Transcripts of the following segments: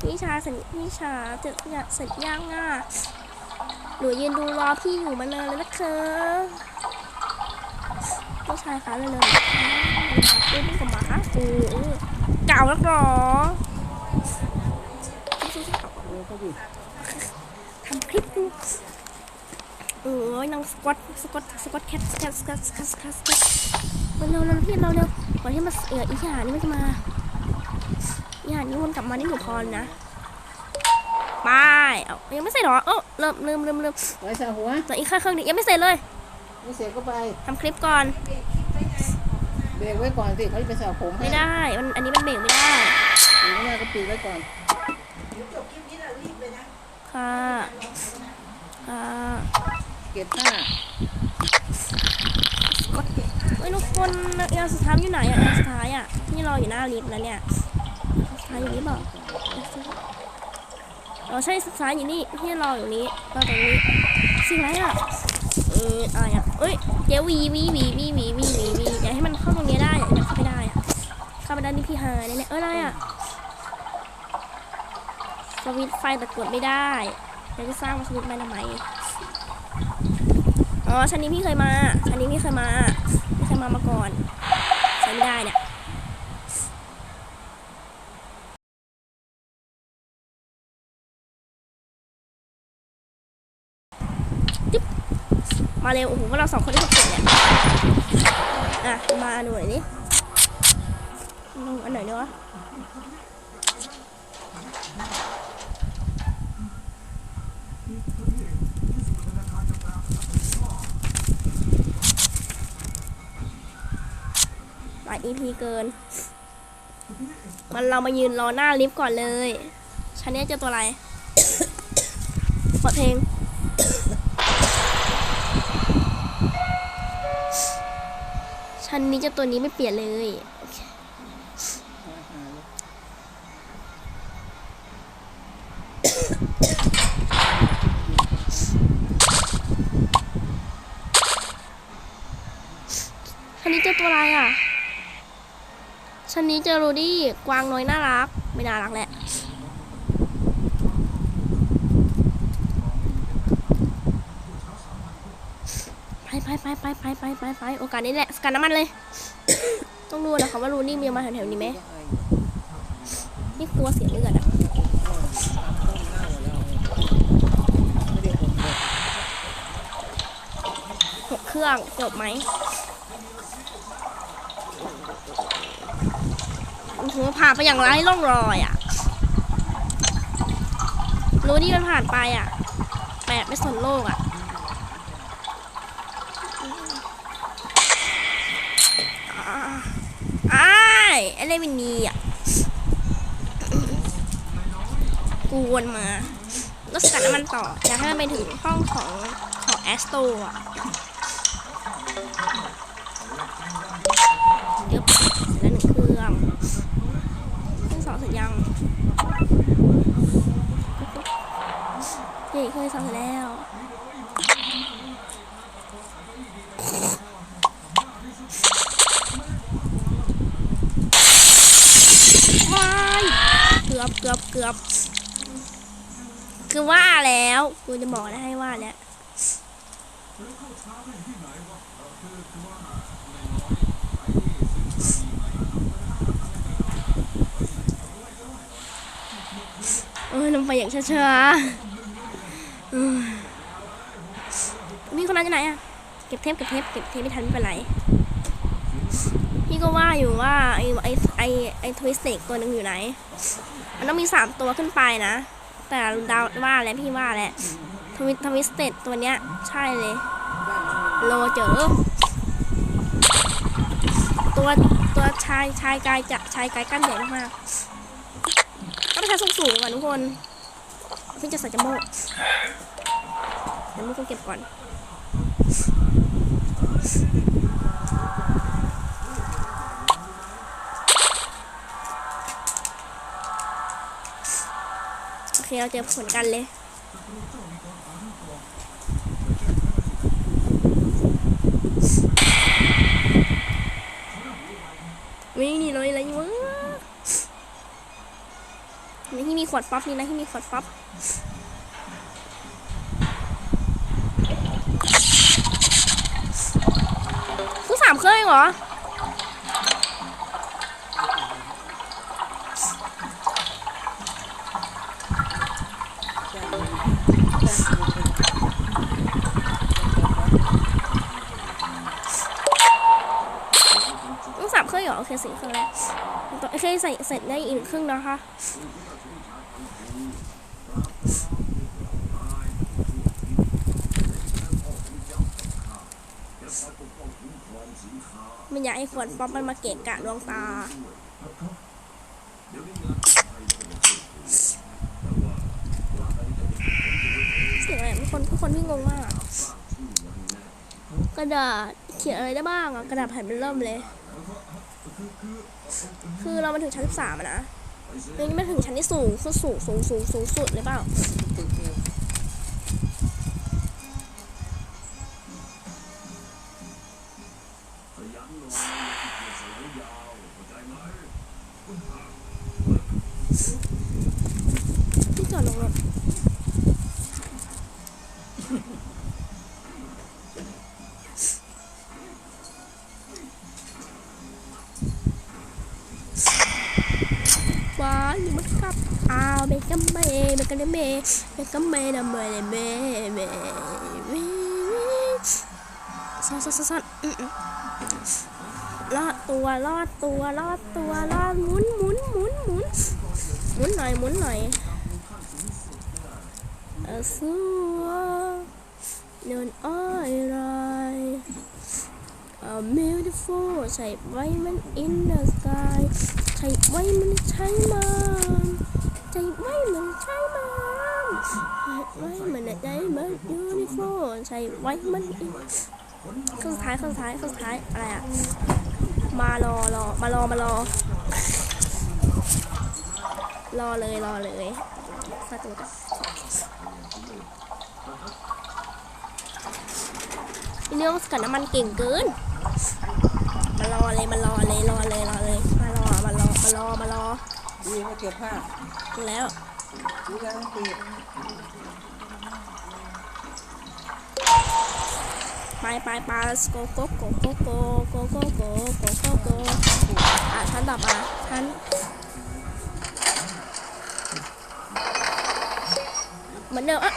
พี่ชาสร็จพี่ชาเจอเนี่ยเสร็จยังอะหนูยืนดูรอพี่อยู่มานานเลยนะคะพี่ชายคะเลยเลยๆปื้มกับหมาโอ้เก่านักหรอทำคลิปดูโอ้ยนางสกอตสกอตสกอตแคทสกอตสกอตสกอตสกอตสกอตเร็วเร็วพี่เราเร็วก่อนที่มาเอออีหานี่มันจะมา อีหานี่วนกลับมานี่หนูพรนะไปเอายังไม่เสร็จเหรอเออเริ่มเริ่มเริ่มเริ่มไว้ใส่หัวเหลืออีกแค่เครื่องเดียวยังไม่เสร็จเลยไม่เสร็จก็ไปทำคลิปก่อน เบรกไว้ก่อนสิเขาจะไปสระผมให้ไม่ได้มันอันนี้มันเบรกไม่ได้ปีหน้าก็ปีไว้ก่อนค่ะค่ะเก็บผ้าเฮ้ยทุกคนงานสุดท้ายอยู่ไหนอะงานสุดท้ายอะนี่รออยู่หน้าลิฟต์แล้วเนี่ยสุดท้ายอยู่นี่เปล่าอ๋อใช่สุดท้ายอยู่นี่ที่รออยู่นี้รอตรงนี้สิ่งไรอะเอออะไรอะเอ้ยเดี๋ยววีวีวีวีวีวีวีวีอยากให้มันเข้าตรงนี้ได้อยากให้มันเข้าไปได้อะเข้าไปได้นี่พี่หายแน่ๆเอ้ยอะไรอะสวิตไฟแต่กดไม่ได้แล้วจะสร้างมาสวิตช์ไปทำไมอ๋อชั้นนี้พี่เคยมาชั้นนี้พี่เคยมาพี่เคยมามาก่อนใช้ไม่ได้เนี่ย มาเร็วโอ้โหพวกเราสองคนที่ประกวดเนี่ยอะมาหน่อยนี่ลงอันไหนดีวะหลาย EP เกิน มันเรามายืนรอหน้าลิฟต์ก่อนเลยชั้นนี้เจอตัวอะไรเปิดเพลง ชั้นนี้เจอตัวนี้ไม่เปลี่ยนเลยชั้นนี้เจอตัวอะไรอะชั้นนี้เจอรูดี้กวางน้อยน่ารัก ไม่น่ารักแหละ ไปไปไปไปไปไปโอกาสนี้แหละสกัดน้ำมันเลย ต้องรู้นะคะว่ารูนี่มีมาแถวๆนี้ไหมนี่กลัวเสียเลือดอะหกเครื่องจบไหมโอ้โหผ่านไปอย่างไร้ร่องรอยอะรูนี่มันผ่านไปอะแปดไม่สนโลกอะ อ้ายอะไรวินนี่อะกูวนมาแล้วสกัดน้ำมันต่ออยากให้มันไปถึงห้องของของแอสโตอะเดี๋ยวแล้วหนึ่งเครื่องเครื่องสองเสร็จยังเฮ้ยเครื่องสองเสร็จแล้วายเกื อบเกือบเกือบคือว่าแล้วกูจะบอกนะให้ว่าแล้วเออลงไปอย่างช้าๆอืมมีคนนั้นอยู่ไหนอะเก็บเทปเก็บเทปเก็บเทปไม่ทันไม่เป็นไรพี่ก็ว่าอยู่ว่าไอไอไอไอทวิสเตกตัวหนึ่งอยู่ไหน มันต้องมีสามตัวขึ้นไปนะ แต่ดาวว่าแล้วพี่ว่าแหละทวิทวิสเต็ดตัวเนี้ย ใช่เลย โลเจอ ตัวตัวชายชายกายจะชายกายกั้นใหญ่มากๆต้องใช้สูงสูงก่อนทุกคนพี่จะใส่จมูกเดี๋ยวมุกต้องเก็บก่อน เคเราเจอผลกันเลยวิ่งหนีเลยอะไรวะนี่ที่มีขวดป๊อปนี่นะที่มีขวดป๊อปคือสามเครื่องเหรอ ต้องสาม เครื่องเหรอโอเคสี่เครื่งแล้วโอเคใส่เสร็จได้อีกหนึ่งเครื่งนะคะมันอยากให้ขวดป๊อปมันมาเกะกะดวงตาเสียงอะไรทุกคนทุกคนที่งงมาก กระดาษเขียนอะไรได้บ้างอะกระดาษแผ่นเป็นเริ่มเลย คือเรามาถึงชั้นสามอะนะยังไม่ถึงชั้นที่สูงคือสูงสูงสูงสูงสุดเลยเปล่าดียวที่จอดลงรถายนี่มันกลับอ้าวเบกัมเบเบกัมเบเบกัมเบดัมเบเบเบเบซ่อนซ่อนซ่อนซ่อนอืมอืมรอดตัวรอดตัวรอดตัวรอดหมุนหมุนหมุนหมุนหมุนหน่อยหมุนหน่อย I saw neon eye A beautiful ใส่ไว้มัน in the sky ไว้มันใช้มันใส่ไว้มันใช้มันใส่ไวมันได้มัน beautiful ใส่ไว้มัน in เครื่องสุดท้ายเครื่องสุดท้ายเครื่องสุดท้ายอะไรอะมารอรอมารอมารอ รอเลยรอเลยสตูดเรื่อสกัดน้ำมันเก่งเกิน มารอเลยมารอเลยรอเลยรอเลยารอมารอมารอมารอดีว่าเก็บผ้าแล้วดีแล้วตีไปไปไปโกโกโกโกโกโกโกโกโกโกโกอะท่านต่อมาท่านเหมือนเดิมอะ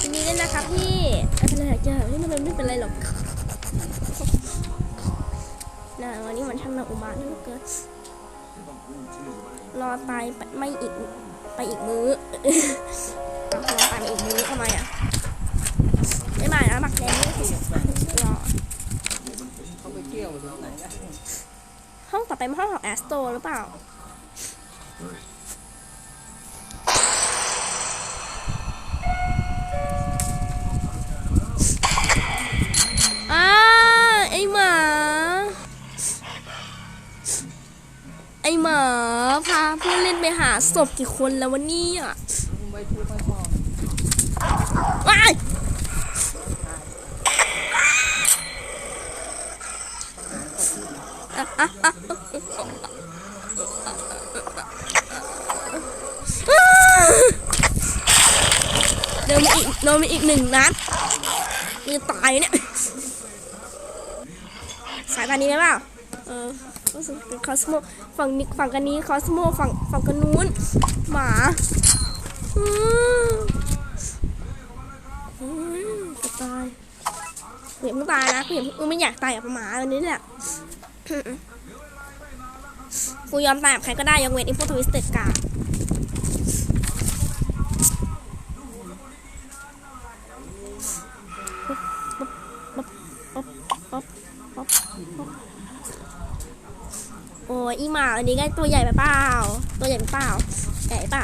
ทีนี้เลยนะครับพี่ไม่เป็นไรเจ้าที่มันไม่เป็นไรหรอก นะวันนี้มันช่างน่าอุบาทเหลือเกินรอตายไปไม่อีกไปอีกมื้อรอตายไปอีกมื้อทำไมอะไม่มานะหมักแดงนี่คือรอเขาไปเที่ยวตรงไหนนะห้องต่อไปเป็นห้องของแอสโตหรือเปล่าอ่า ไอหมาพาเพื่อนเล่นไปหาศพกี่คนแล้ววันนี้อะม่พูดไม่พอว้ายอะอะอะเดินมาอีกโดนมาอีกหนึ่งนัดมีตายเนี่ย สายตานี้ไหมเปล่า เออรู้สึกเป็นคอสโมฝั่งนี้ฝั่งกันนี้คอสโมฝั่งฝั่งกันนู้น หมาอืมอืมจะตายกูอย่าเพิ่ตายนะกูอย่าเพิ่งกูไม่อยากตายกับหมาวันนี้แหละกูยอมตายกับใครก็ได้ยกเว้นไอ้พวกทวิสเต็ดกา อ้ยอีหมาอันนี้ก็ตัวใหญ่ไปเปล่า ตัวใหญ่ไปเปล่า ใหญ่ป่ะ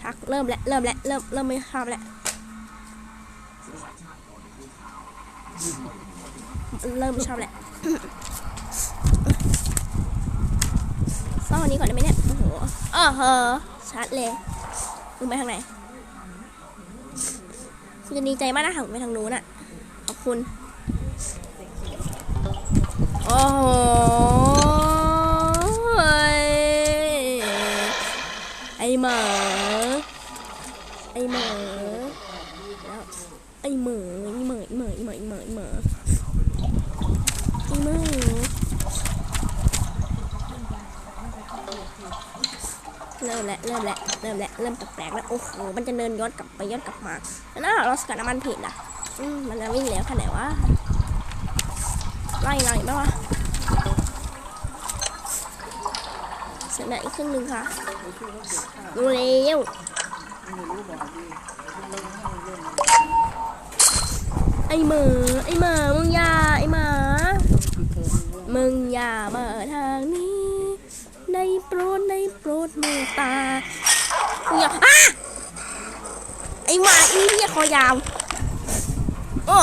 ชักเริ่มแล้วเริ่มแล้วเริ่มเริ่มไม่ชอบแล้วเริ่มไม่ชอบแล้วซ่อนวันนี้ก่อนได้ไหมเนี่ย โอ้โหเออเฮอชัดเลยมึงไปทางไหน คุณจะดีใจมากนะหันไปทางนู้นอะขอบคุณ โอ้โหไอ้หมาไอหมาแล้ไอหมาไอ้หมาไอ้หมาไอ้หมาไอ้หมาไอ้หมาไอหมาเริ่มแล้วเริ่มแล้วเริ่มแล้วเริ่มแปลกแล้วโอ้โหมันจะเดินย้อนกลับไปย้อนกลับมาแล้วเราสกัดน้ำมันผิดอะมันจะวิ่งแล้วขนาดว่า ไล่ไล่ไหมวะเสร็จแล้วอีกครึ่งหนึ่งค่ะดูเร็วไม่รู้บอกดีเล่นให้เล่นไอเมือไอหมามึงอย่าไอหมาคือมึงอย่ามาทางนี้ได้โปรดได้โปรดเมตตาอย่าไอหมาอีเนี่ยคอยาวโอ้